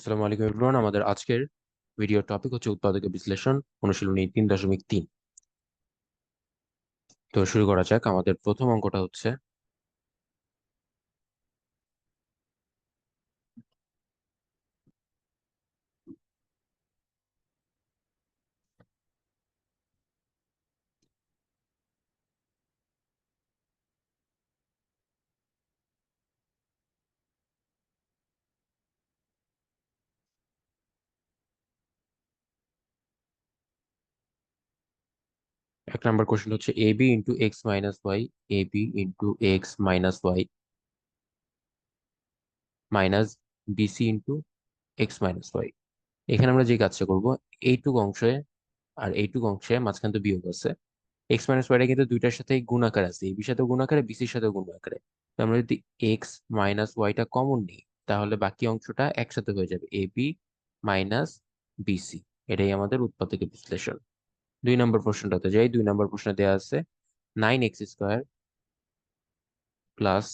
আসসালামু আলাইকুম এভরিওয়ান আমাদের আজকের ভিডিও টপিক হচ্ছে উৎপাদক বিশ্লেষণ, অনুশীলনী তিন দশমিক তিন। তো শুরু করা যাক। আমাদের প্রথম অঙ্কটা হচ্ছে এক নম্বর কোশ্চেন হচ্ছে A B into X minus Y A B into X minus Y minus BC into X minus Y এখানে আমরা যে কাজটা করব, এইটুক অংশে আর এইটুক অংশে মাঝখান তো বিয়োগ আছে। এক্স মাইনাস ওয়াইটা কিন্তু দুইটার সাথে গুণ আকার আছে এবির সাথে গুণ আকারে বিসির সাথে গুণ আকারে তো আমরা যদি এক্স মাইনাস ওয়াইটা কমন নিই, তাহলে বাকি অংশটা একসাথে হয়ে যাবে এ বি মাইনাস বিসি এটাই আমাদের উৎপাদকের বিশ্লেষণ। দুই নম্বর প্রশ্নটাতে যাই, দুই নম্বর প্রশ্ন দেওয়া আছে nine X square plus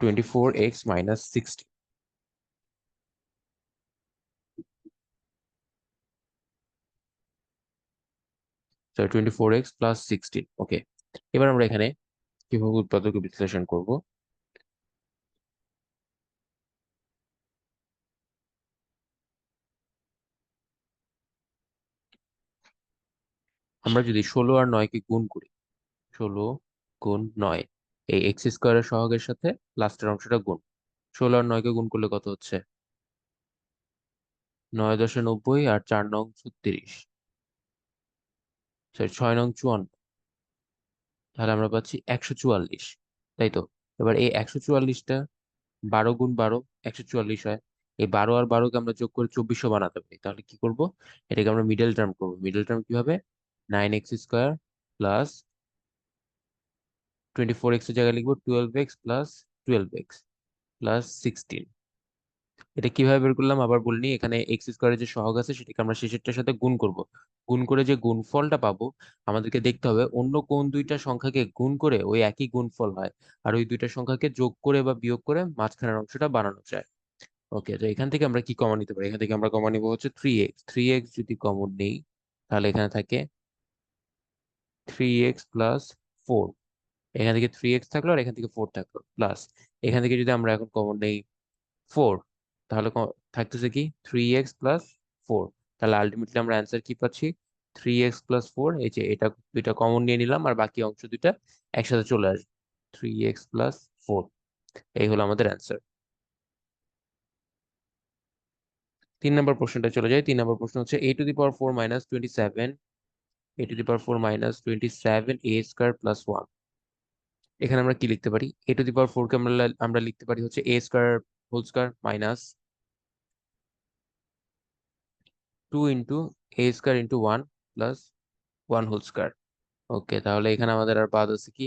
twenty four X minus sixty twenty four X plus sixteen okay এবার আমরা এখানে কীভাবে উৎপাদক বিশ্লেষণ করব? আমরা যদি ষোলো আর নয়কে গুণ করি, ষোলো গুণ নয়, এই এক্স স্কোয়ারের সহগের সাথে লাস্টের অংশটা গুণ, ষোলো আর নয়কে গুণ করলে কত হচ্ছে? নয় দশে নব্বই আর চার নং ছত্রিশ সরি ছয় নং চুয়ান্ন, তাহলে আমরা পাচ্ছি একশো চুয়াল্লিশ, তাই তো? এবার এই একশো চুয়াল্লিশটা বারো গুণ বারো, একশো চুয়াল্লিশ হয়, এই বারো আর বারোকে আমরা যোগ করে চব্বিশশো বানাতে পারি, তাহলে কি করব? এটাকে আমরা মিডল টার্ম করব মিডল টার্ম কীভাবে? Nine X square plus twenty four এক্সের জায়গায় লিখব twelve X plus twelve X plus sixteen এটা কীভাবে বের করলাম? আবার বলিনি এখানে এক্স স্কোয়ারের যে সহগ আছে, সেটাকে আমরা শেষেরটার সাথে গুণ করব। গুণ করে যে গুণফলটা পাবো, আমাদেরকে দেখতে হবে অন্য কোন দুইটা সংখ্যাকে গুণ করে ওই একই গুণফল হয়, আর ওই দুইটা সংখ্যাকে যোগ করে বা বিয়োগ করে মাঝখানের অংশটা বানানো যায়। ওকে, তো এখান থেকে আমরা কি কমন নিতে পারি? এখান থেকে আমরা কমন নিব হচ্ছে থ্রি এক্স থ্রি এক্স যদি কমন নেই, তাহলে এখানে থাকে থ্রি এক্স প্লাস ফোর এখান থেকে থ্রি এক্স থাকল আর এখান থেকে ফোর থাকল। প্লাস এখান থেকে যদি আমরা এখন কমন নেই ফোর তাহলে থাকতেছে কি থ্রি এক্স প্লাস ফোর তাহলে আলটিমেটলি আমরা অ্যান্সার কি পাচ্ছি? থ্রি এক্স প্লাস ফোর এই যে এটা দুইটা কমন নিয়ে নিলাম আর বাকি অংশ দুইটা একসাথে চলে আসবে। থ্রি এক্স প্লাস ফোর এই হলো আমাদের অ্যান্সার তিন নম্বর প্রশ্নটা চলে যায় তিন নম্বর প্রশ্ন হচ্ছে A to the power four minus twenty seven A to the power four minus twenty seven A square plus one এখানে আমরা কি লিখতে পারি? এ টু দি পাওয়ার ফোর কে আমরা আমরা লিখতে পারি হচ্ছে A square whole square minus two into A square into one plus one whole square okay তাহলে এখানে আমাদের আর বাদ আছে কি?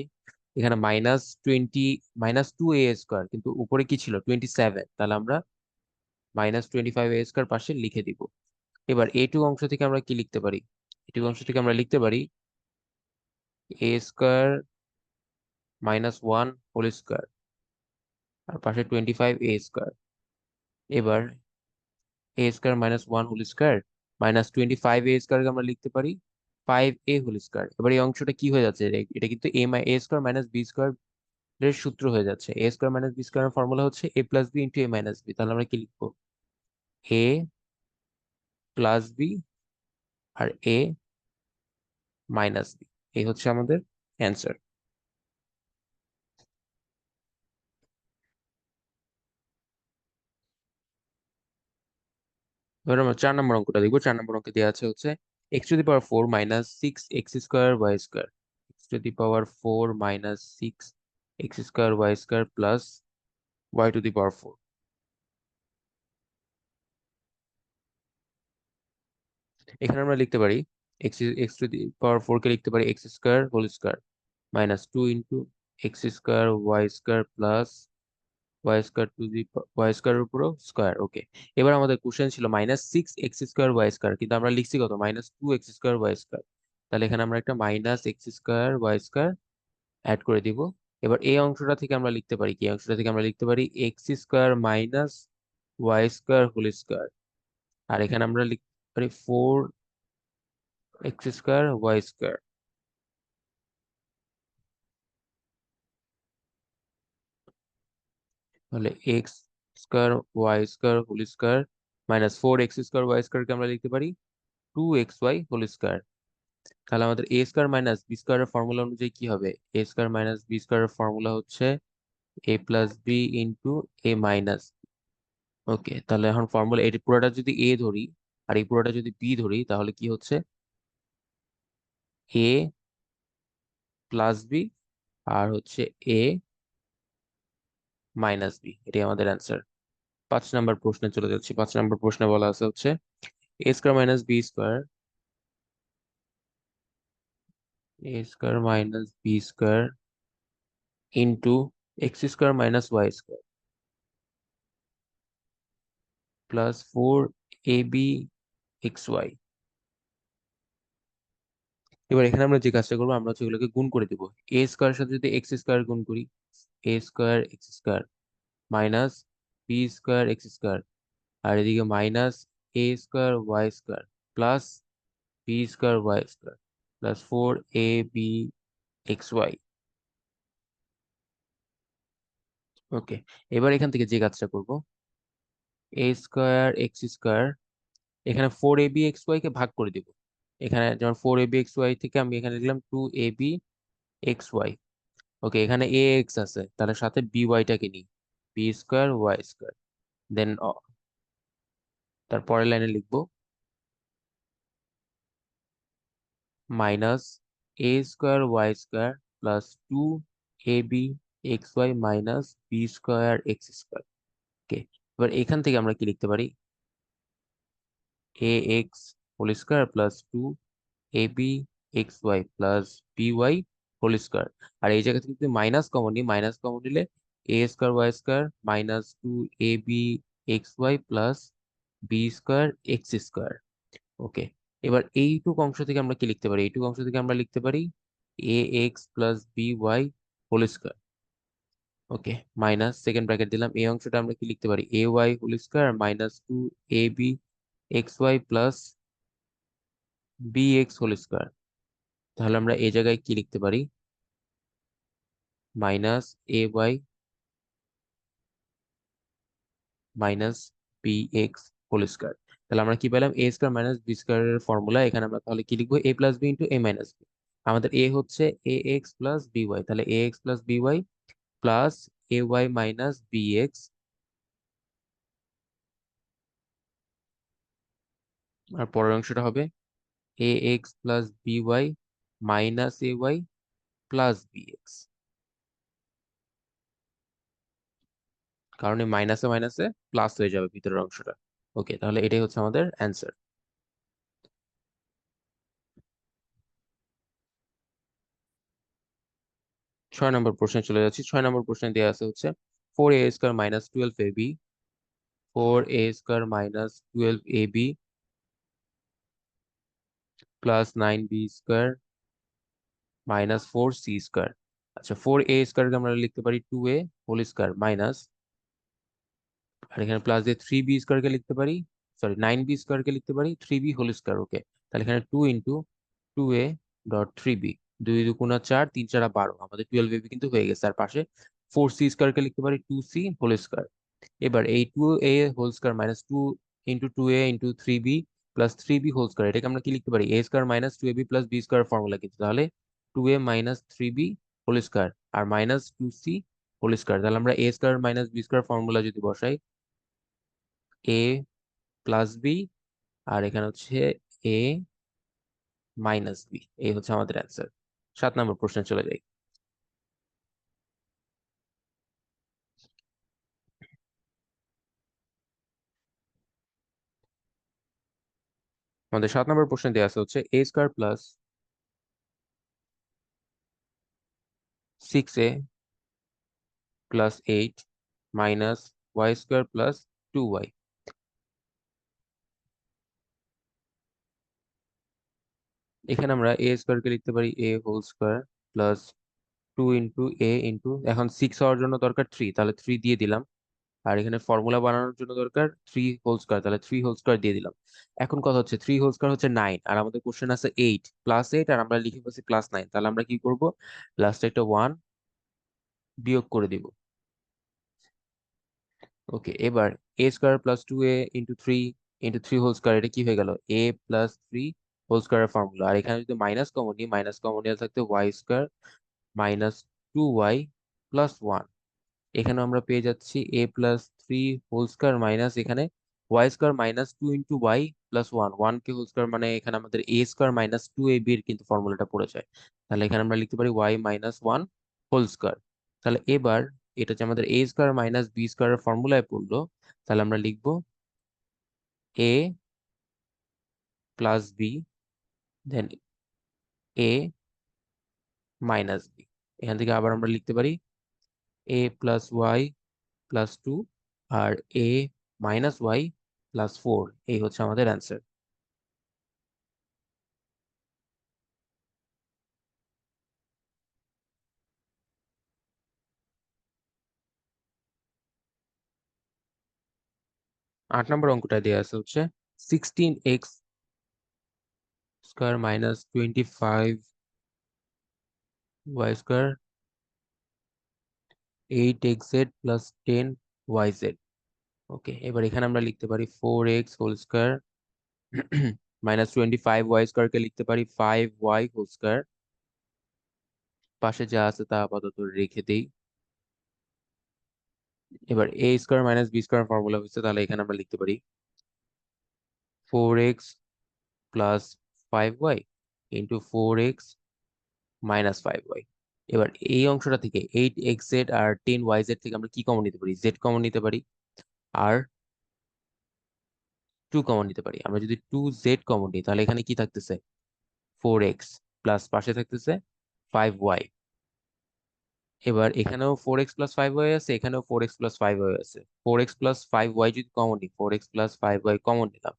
এখানে minus twenty minus two A square কিন্তু উপরে কি ছিল? টোয়েন্টি সেভেন তাহলে আমরা minus twenty five A square পাশে লিখে দিব। এবার এ টু অংশ থেকে আমরা কি লিখতে পারি? এ টু অংশ থেকে আমরা লিখতে পারি A square minus one whole square আর পাশে টোয়েন্টি ফাইভ এ স্কোয়ার এবার A square minus one whole square minus twenty five A স্কোয়ারকে আমরা লিখতে পারি ফাইভ এ হোল স্কোয়ার এবার এই অংশটা কি হয়ে যাচ্ছে? এটা কিন্তু A my A square minus B square এর সূত্র হয়ে যাচ্ছে। A square minus B square formula হচ্ছে A plus B into A minus B তাহলে আমরা কি লিখব? এ প্লাস বি আর এ মাইনাস বি এই হচ্ছে আমাদের অ্যান্সার চার নম্বর অঙ্কটা দেখব। চার নম্বর অঙ্কে দেওয়া আছে হচ্ছে X to the power four minus six X square Y square X to the power four minus six X square Y square plus Y to the power four এখানে আমরা লিখতে পারি X X to the power four কে লিখতে পারি X square whole square minus two into X square Y square plus Y square to the Y স্কোয়ারের উপরও square okay এবার আমাদের কোশ্চেন ছিল minus six X square Y square কিন্তু আমরা লিখছি কত? Minus two X square Y square তাহলে এখানে আমরা একটা minus X square Y square add করে দিব। এবার এই অংশটা থেকে আমরা লিখতে পারি কি? অংশটা থেকে আমরা লিখতে পারি X square minus Y square whole square আর এখানে আমরা পারি four X square Y square তাহলে X square Y square whole square minus four X square Y স্কোয়ারকে আমরা লিখতে পারি? Two X Y whole square তাহলে আমাদের এ স্কোয়ার মাইনাস বি স্কোয়ারের ফর্মুলা অনুযায়ী কি হবে? এ স্কোয়ার মাইনাস বি স্কোয়ারের ফর্মুলা হচ্ছে A plus B into A minus okay তাহলে এখন ফর্মুলা এটি পুরোটা যদি এ ধরি আর এই পুরোটা যদি বি ধরি, তাহলে কি হচ্ছে? এ প্লাস বি আর হচ্ছে এ মাইনাস বি এটাই আমাদের অ্যান্সার পাঁচ নাম্বার প্রশ্নে চলে যাচ্ছি। পাঁচ নাম্বার প্রশ্নে বলা আছে হচ্ছে A square minus B square A square minus B square into X square minus Y square plus four A B X Y এবার এখানে আমরা যে কাজটা করব, আমরা এগুলোকে গুণ করে দিব। এ স্কোয়ার সাথে যদি এক্স স্কোয়ার গুণ করি A square X square minus B square X square আর এদিকে minus A square Y square plus B square Y square plus four A B X Y okay এবার এখান থেকে যে কাজটা করব এ স্কোয়ার এক্স স্কোয়ার এখানে four A B X Y কে ভাগ করে দিব। এখানে যেমন four A B X Y থেকে আমি এখানে লিখলাম two A B X Y okay এখানে এ এক্স আছে, তাহলে সাথে বি ওয়াইটাকে নিই। B square Y square then তার পরের লাইনে লিখব। Minus A square Y square plus two A B X Y minus B square X square okay এবার এখান থেকে আমরা কি লিখতে পারি? Two A B X Y plus B Y whole square আর এই জায়গা থেকে যদি মাইনাস কমন নিই মাইনাস কমন নিলে A square Y square minus two A B X Y plus B square X square okay এবার এইটুক অংশ থেকে আমরা কি লিখতে পারি? এইটুক অংশ থেকে আমরা লিখতে পারি A X plus B Y whole square okay minus second bracket দিলাম। এই অংশটা আমরা কি লিখতে পারি? A Y whole square minus two A B X Y plus B X whole square তাহলে আমরা এই জায়গায় কি লিখতে পারি? Minus A Y minus B X whole square তাহলে আমরা কি পেলাম? এ স্কোয়ার মাইনাস বি স্কোয়ারের ফর্মুলা এখানে আমরা তাহলে কি লিখব? A plus B into A minus B আমাদের এ হচ্ছে A X plus B Y তাহলে A X plus B Y plus A Y minus B X আর পরের অংশটা হবে A X plus B Y minus A Y plus B X কারণ এই মাইনাসে মাইনাসে প্লাস হয়ে যাবে ভিতরের অংশটা। ওকে তাহলে এটাই হচ্ছে আমাদের অ্যান্সার ছয় নম্বর প্রশ্নে চলে যাচ্ছি। ছয় নম্বর প্রশ্নে দেওয়া আছে হচ্ছে four A square minus twelve A B four A square minus twelve A B plus nine B square minus four C square আচ্ছা ফোর এ স্কোয়ারকে আমরা লিখতে পারি two A whole square minus আর এখানে প্লাস দিয়ে থ্রি বি স্কোয়ারকে লিখতে পারি সরি নাইন বি স্কোয়ারকে লিখতে পারি three B whole square okay তাহলে এখানে two into two A dot three B দুই দুগুণা চার, তিন চারা বারো, আমাদের টুয়েলভ এবি কিন্তু হয়ে গেছে। আর পাশে ফোর সি স্কোয়ারকে লিখতে পারি টু সি হোল স্কোয়ার এবার এই two A whole square minus two into two A into three B plus three B whole square এটাকে আমরা কি লিখতে পারি? A square minus two A B plus B square formula কিন্তু। তাহলে two A minus three B whole square R minus two C whole square তাহলে আমরা A square minus B square formula যদি বসাই এ প্লাস বি আর এখানে হচ্ছে এ minus B এই হচ্ছে আমাদের অ্যান্সার সাত নম্বর প্রশ্নে চলে যাই। আমাদের সাত নম্বর প্রশ্নে দেওয়া আছে হচ্ছে A square plus six A plus eight minus Y square plus two Y এখানে আমরা এ স্কোয়ারকে লিখতে পারি A whole square plus two into A into এখন সিক্স হওয়ার জন্য দরকার থ্রি তাহলে থ্রি দিয়ে দিলাম। আর এখানে ফর্মুলা বানানোর জন্য দরকার থ্রি হোল স্কোয়ার তাহলে থ্রি হোল স্কোয়ার দিয়ে দিলাম। এখন কথা হচ্ছে থ্রি হোল স্কোয়ার হচ্ছে নাইন আর আমাদের কোশ্চেন আছে এইট প্লাস এইট আর আমরা লিখে পাচ্ছি প্লাস নাইন তাহলে আমরা কি করব? লাস্টে একটা ওয়ান বিয়োগ করে দিব। ওকে এবার A square plus two A into three into three whole square এটা কি হয়ে গেল? এ প্লাস থ্রি হোল স্কোয়ারের ফর্মুলা আর এখানে যদি মাইনাস কমন নিই মাইনাস কমন নিয়ে থাকতে Y square minus two Y plus one এখানে আমরা পেয়ে যাচ্ছি A plus three whole square minus এখানে Y square minus two into Y plus one one কে হোল স্কোয়ার মানে এখানে আমাদের A square minus two A B এর কিন্তু ফর্মুলাটা পড়ে যায় তাহলে এখানে আমরা লিখতে পারি Y minus one whole square তাহলে এবার এটা যে আমাদের এ স্কোয়ার মাইনাস বি স্কোয়ারের ফর্মুলায় পড়ল, তাহলে আমরা লিখব A plus B then A minus B এখান থেকে আবার আমরা লিখতে পারি A plus Y plus two R A minus Y plus four এই হচ্ছে আমাদের অ্যান্সার আট নম্বর অঙ্কটা দেওয়া আছে হচ্ছে sixteen X square minus twenty five Y square eight X Z plus ten Y Z okay এবার এখানে আমরা লিখতে পারি four X whole square minus twenty five Y স্কোয়ারকে লিখতে পারি ফাইভ ওয়াই হোল স্কোয়ার পাশে যা আছে তা আপাতত রেখে দিই। এবার a square minus b square formula হচ্ছে তাহলে এখানে আমরা লিখতে পারি four x plus five y into four x minus five y এবার এই অংশটা থেকে এইট এক্স জেড আর টেন ওয়াই জেড থেকে আমরা কি কমন নিতে পারি? জেড কমন নিতে পারি আর টু কমন নিতে পারি। আমরা যদি টু জেড কমন নিই, তাহলে এখানে কি থাকতেছে? ফোর এক্স প্লাস পাশে থাকতেছে ফাইভ ওয়াই এবার এখানেও four x plus five y আছে, এখানেও four x plus five y আছে। Four x plus five y যদি কমন নিই four x plus five y common নিলাম।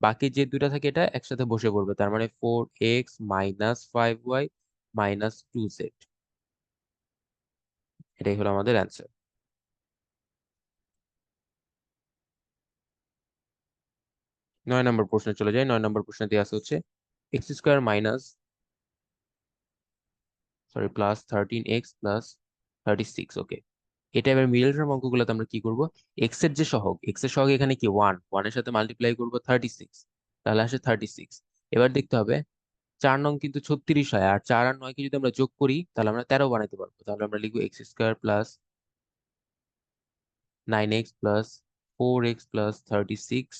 বাকি যে দুইটা থাকে এটা একসাথে বসে পড়বে, তার মানে four x minus five y minus two z এটাই হলো আমাদের অ্যান্সার নয় নম্বর প্রশ্নে চলে যাই। নয় নম্বর প্রশ্নে দেওয়া হচ্ছে x square minus sorry plus thirteen x plus thirty six okay এটা এবার মিডল টার্ম অঙ্কগুলোতে আমরা কি করব? এক্সের যে সহগ এক্সের সহগ এখানে কি? ওয়ান ওয়ানের সাথে মাল্টিপ্লাই করব থার্টি সিক্স তাহলে আসে থার্টি সিক্স এবার দেখতে হবে চার নং কিন্তু ছত্রিশ হয়, আর চার আর নয়কে যদি আমরা যোগ করি, তাহলে আমরা তেরো বানাইতে পারব। তাহলে আমরা লিখব x square plus nine x plus four x plus thirty six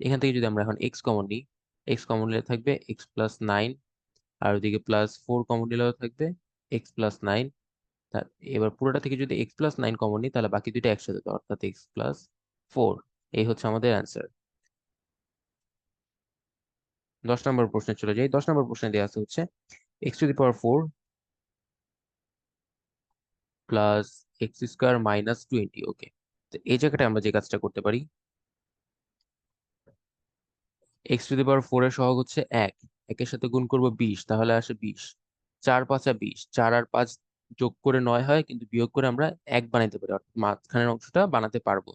এখান থেকে যদি আমরা এখন এক্স কমন নিই এক্স কমন নিলে থাকবে এক্স প্লাস নাইন আর ওদিকে প্লাস ফোর কমন নিলেও থাকবে এক্স প্লাস নাইন তার এবার পুরোটা থেকে যদি এক্স প্লাস নাইন কমন নিই, তাহলে বাকি দুইটা একসাথে অর্থাৎ এক্স প্লাস ফোর এই হচ্ছে আমাদের অ্যান্সার দশ নম্বর প্রশ্নে চলে যাই। দশ নম্বর প্রশ্নে দেওয়া আছে হচ্ছে x to the power four plus x square minus twenty okay তো এই জায়গাটা আমরা যে কাজটা করতে পারি x to the power four এর সহগ হচ্ছে এক, একের সাথে গুণ করব বিশ, তাহলে আসে বিশ। চার পাঁচা বিশ, চার আর পাঁচ যোগ করে নয় হয়, কিন্তু বিয়োগ করে আমরা এক বানাইতে পারি, অর্থাৎ মাঝখানের অংশটা বানাতে পারব।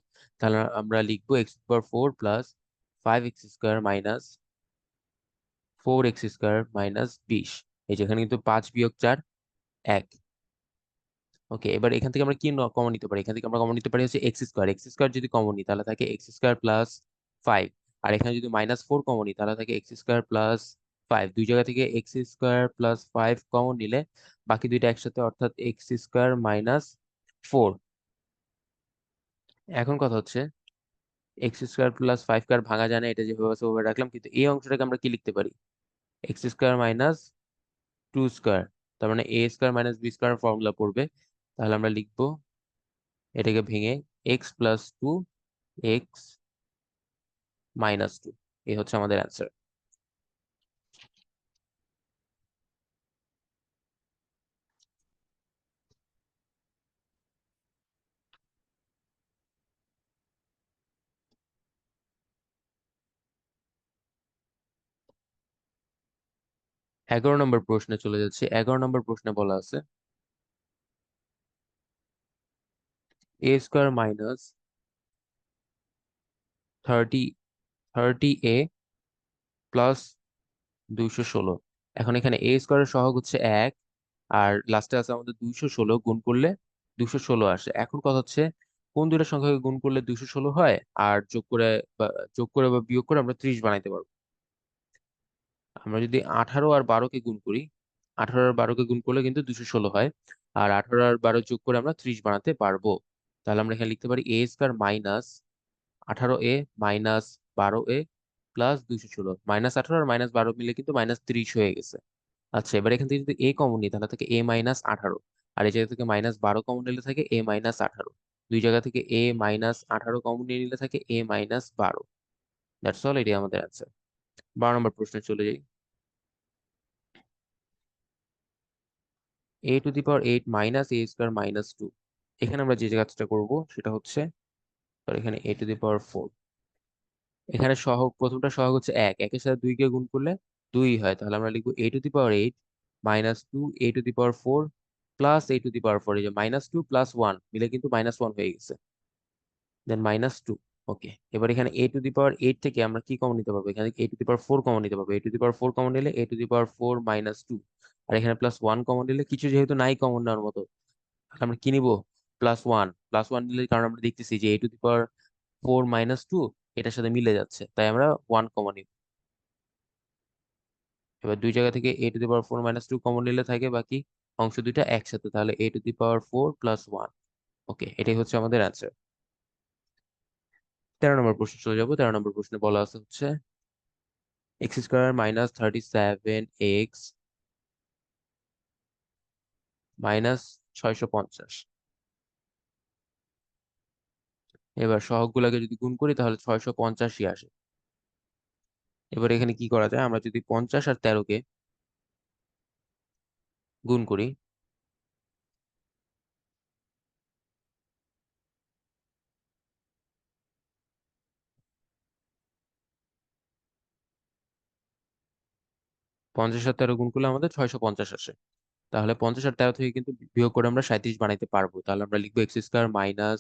তাহলে আমরা লিখব x power four plus five x square minus four x square minus বিশ। এই যেখানে কিন্তু পাঁচ বিয়োগ চার, এক। ওকে, এবার এখান থেকে আমরা কি কমন নিতে পারি? এখান থেকে আমরা কমন নিতে পারি হচ্ছে এক্স স্কোয়ার এক্স স্কোয়ার যদি কমন নিই, তাহলে থাকে এক্স স্কোয়ার প্লাস ফাইভ আর এখানে যদি মাইনাস ফোর কমন নিই, তাহলে থাকে এক্স স্কোয়ার প্লাস ফাইভ দুই জায়গা থেকে x square plus five common নিলে বাকি দুইটা একসাথে অর্থাৎ এক্স স্কোয়ার মাইনাস ফোর এখন কথা হচ্ছে এক্স স্কোয়ার প্লাস ফাইভ কার ভাঙা যায় না, এটা যেভাবে আছে রাখলাম, কিন্তু এই অংশটাকে আমরা কি লিখতে পারি? X square minus two square তার মানে a square minus b square formula পড়বে। তাহলে আমরা লিখব এটাকে ভেঙে x plus two x minus two এই হচ্ছে আমাদের অ্যান্সার এগারো নম্বর প্রশ্নে চলে যাচ্ছে। এগারো নম্বর প্রশ্নে বলা আছে a square minus thirty thirty a plus দুইশো ষোলো। এখন এখানে এ স্কোয়ারের সহগ হচ্ছে এক, আর লাস্টে আছে আমাদের দুইশো ষোলো, গুণ করলে দুইশো ষোলো আসে। এখন কথা হচ্ছে, কোন দুইটা সংখ্যাকে গুণ করলে দুইশো ষোলো হয়? আর যোগ করে বা, যোগ করে বা বিয়োগ করে আমরা ত্রিশ বানাইতে পারব। আমরা যদি আঠারো আর বারোকে গুণ করি, আঠারো আর বারোকে গুণ করলে কিন্তু দুশো ষোলো হয়। আর আঠারো আর বারো যোগ করে আমরা ত্রিশ বানাতে পারব। তাহলে আমরা এখানে লিখতে পারি এ স্কোয়ার মাইনাস আঠারো এ মাইনাস বারো এ প্লাস দুইশো ষোলো। মাইনাস আঠারো আর মাইনাস বারো মিলে কিন্তু মাইনাস ত্রিশ হয়ে গেছে। আচ্ছা এবার এখান থেকে যদি এ কমন নিই, তাহলে থাকে এ মাইনাস আঠারো। আর এই জায়গা থেকে মাইনাস বারো কমন নিলে থাকে এ মাইনাস আঠারো। দুই জায়গা থেকে এ মাইনাস আঠারো কমন নিয়ে নিলে থাকে এ মাইনাস বারো। দ্যাটস অল এটাই আমাদের অ্যান্সার বারো নম্বর প্রশ্নে চলে যাই। A to the power eight minus a square minus two এখানে আমরা যে যে কাজটা করব সেটা হচ্ছে এখানে a to the power four এখানে সহগ প্রথমটা সহগ হচ্ছে এক। একের সাথে দুইকে গুণ করলে দুই হয়। তাহলে আমরা লিখব a to the power eight minus two a to the power four plus a to the power four এই যে মাইনাস টু প্লাস ওয়ান মিলে কিন্তু মাইনাস ওয়ান হয়ে গেছে। দেন মাইনাস টু ওকে এবার এখানে a to the power eight থেকে আমরা কি কমন নিতে পারব? এখানে a to the power four common নিতে পারব। A to the power four common নিলে a to the power four minus two আর এখানে প্লাস ওয়ান কমন নিলে কিছু যেহেতু নাই কমন নেওয়ার মতো আমরা কি নিবো? প্লাস ওয়ান প্লাস ওয়ান নিলে কারণ আমরা দেখতেছি যে a to the power four minus two এটার সাথে মিলে যাচ্ছে, তাই আমরা ওয়ান কমন নিব। এবার দুই জায়গা থেকে a to the power four minus two common নিলে থাকে বাকি অংশ দুইটা একসাথে, তাহলে a to the power four plus one okay এটাই হচ্ছে আমাদের অ্যান্সার তেরো নম্বর প্রশ্ন চলে যাব। তেরো নম্বর প্রশ্নে বলা আছে হচ্ছে x square minus thirty seven x minus ছয়শো পঞ্চাশ। এবার সহগগুলোকে যদি গুণ করি তাহলে ছয়শো পঞ্চাশই আসে। এবার এখানে কি করা যায়? আমরা যদি পঞ্চাশ আর তেরোকে গুণ করি পঞ্চাশ আর তেরো গুণ করলে আমাদের ছয়শো পঞ্চাশ আসে। তাহলে পঞ্চাশ আর তেরো থেকে কিন্তু বিয়োগ করে আমরা সাঁত্রিশ বানাইতে পারব। তাহলে আমরা লিখব x square minus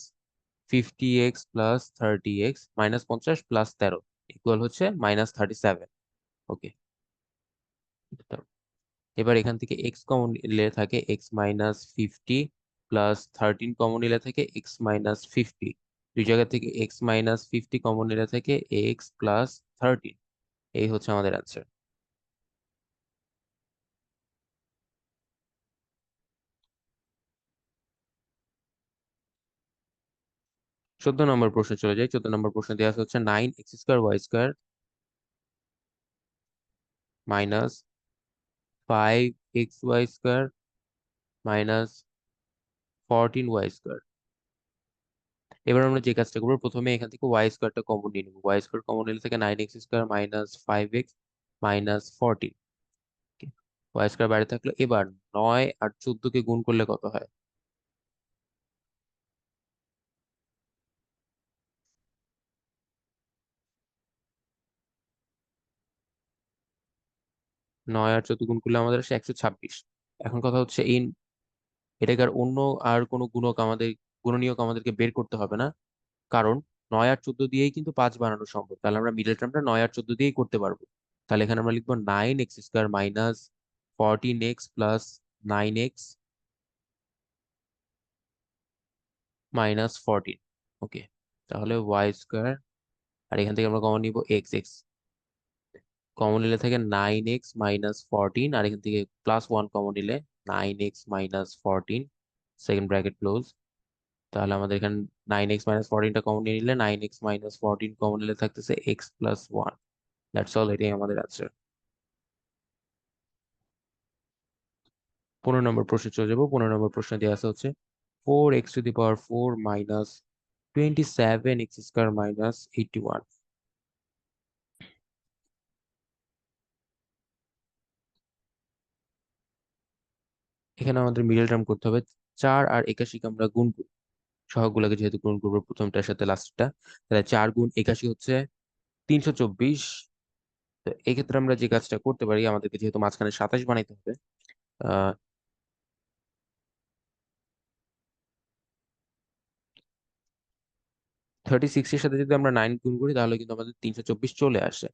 fifty x plus thirty x minus পঞ্চাশ প্লাস তেরো ইকুয়াল হচ্ছে মাইনাস থার্টি সেভেন। ওকে। এবার এখান থেকে এক্স কমন নিলে থাকে x minus fifty plus thirteen common নিলে থাকে এক্স মাইনাস ফিফটি দুই জায়গা থেকে এক্স মাইনাস ফিফটি কমন নিলে থাকে এক্স প্লাস থার্টিন এই হচ্ছে আমাদের অ্যান্সার চোদ্দ নম্বর প্রশ্নে চলে যাই। চোদ্দ নম্বর প্রশ্ন দেওয়া হচ্ছে nine x square y square minus five x y square minus fourteen y square এবার আমরা যে কাজটা করব, প্রথমে এখান থেকে ওয়াই স্কোয়ারটা কমন নিয়ে নেব। ওয়াই স্কোয়ার কমন নিলে থেকে nine x square minus five x minus fourteen y square বাইরে থাকল এবার নয় আর চোদ্দকে গুণ করলে কত হয়? নয় আর চোদ্দ গুণ করলে আমাদের আসে একশো ছাব্বিশ। এখন কথা হচ্ছে এই এটাকে আর অন্য আর কোনো গুণক আমাদের, গুণনীয়ক আমাদেরকে বের করতে হবে না। কারণ নয় আর চোদ্দ দিয়েই কিন্তু পাঁচ বানানো সম্ভব। তাহলে আমরা মিডল টার্মটা নয় আর চোদ্দ দিয়েই করতে পারব। তাহলে এখানে আমরা লিখব nine x square minus fourteen x plus nine x minus fourteen okay তাহলে ওয়াই স্কোয়ার আর এখান থেকে আমরা কমন নিব এক্স এক্স কমন নিলে থাকে নাইন এক্স মাইনাস ফোরটিন আর এখান থেকে প্লাস ওয়ান কমন নিলে nine x minus fourteen second bracket close তাহলে আমাদের এখানে নাইন এক্স মাইনাস ফোরটিনটা কমন নিয়ে নিলে nine x minus fourteen common নিলে থাকতেছে x plus one that's all এটাই আমাদের আনসার পনেরো নম্বর প্রশ্নে চলে যাব। পনেরো নম্বর প্রশ্ন দেওয়া আছে হচ্ছে four x to the power four minus twenty seven x square minus eighty one এখানে আমাদের মিডল টার্ম করতে হবে। চার আর একাশিকে আমরা গুণ করি। সহগুলোকে যেহেতু গুণ করব প্রথমটার সাথে লাস্টটা তাহলে চার গুণ একাশি হচ্ছে তিনশো চব্বিশ। তো এক্ষেত্রে আমরা যে কাজটা করতে পারি, আমাদেরকে যেহেতু মাঝখানে সাতাশ বানাইতে হবে থার্টি সিক্স এর সাথে যদি আমরা নাইন গুণ করি, তাহলে কিন্তু আমাদের তিনশো চব্বিশ চলে আসে।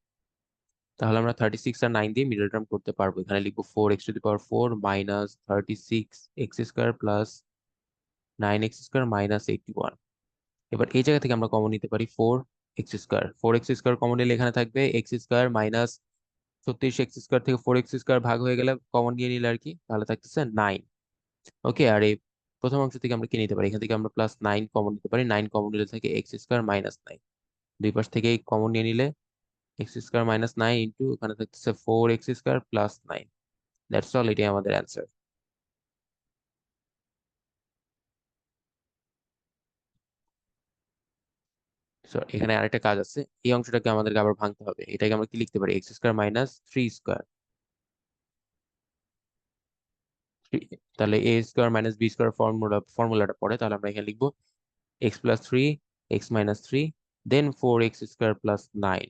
তাহলে আমরা থার্টি সিক্স আর নাইন দিয়ে মিডল টার্ম করতে পারব। এখানে লিখব four x to the power four minus thirty six x square plus nine x square minus eighty one এবার এই জায়গা থেকে আমরা কমন নিতে পারি four x square four x square common নিলে এখানে থাকবে এক্স স্কোয়ার মাইনাস ছত্রিশ এক্স স্কোয়ার থেকে ফোর এক্স স্কোয়ার ভাগ হয়ে গেলে কমন নিয়ে নিলে আর কি, তাহলে থাকতেছে নাইন ওকে, আর এই প্রথম অংশ থেকে আমরা কি নিতে পারি? এখান থেকে আমরা প্লাস নাইন কমন নিতে পারি। নাইন কমন নিলে থাকে এক্স স্কোয়ার মাইনাস নাইন দুই পাশ থেকে কমন নিয়ে নিলে x square minus nine into ওখানে থাকতেছে four x square plus nine that's all এটাই আমাদের অ্যান্সার এখানে আরেকটা কাজ আছে। এই অংশটাকে আমাদেরকে আবার ভাঙতে হবে। এটাকে আমরা কি লিখতে পারি? X square minus three square তাহলে a square minus b square formula ফর্মুলাটা পড়ে, তাহলে আমরা এখানে লিখব x plus three x minus three then four x square plus nine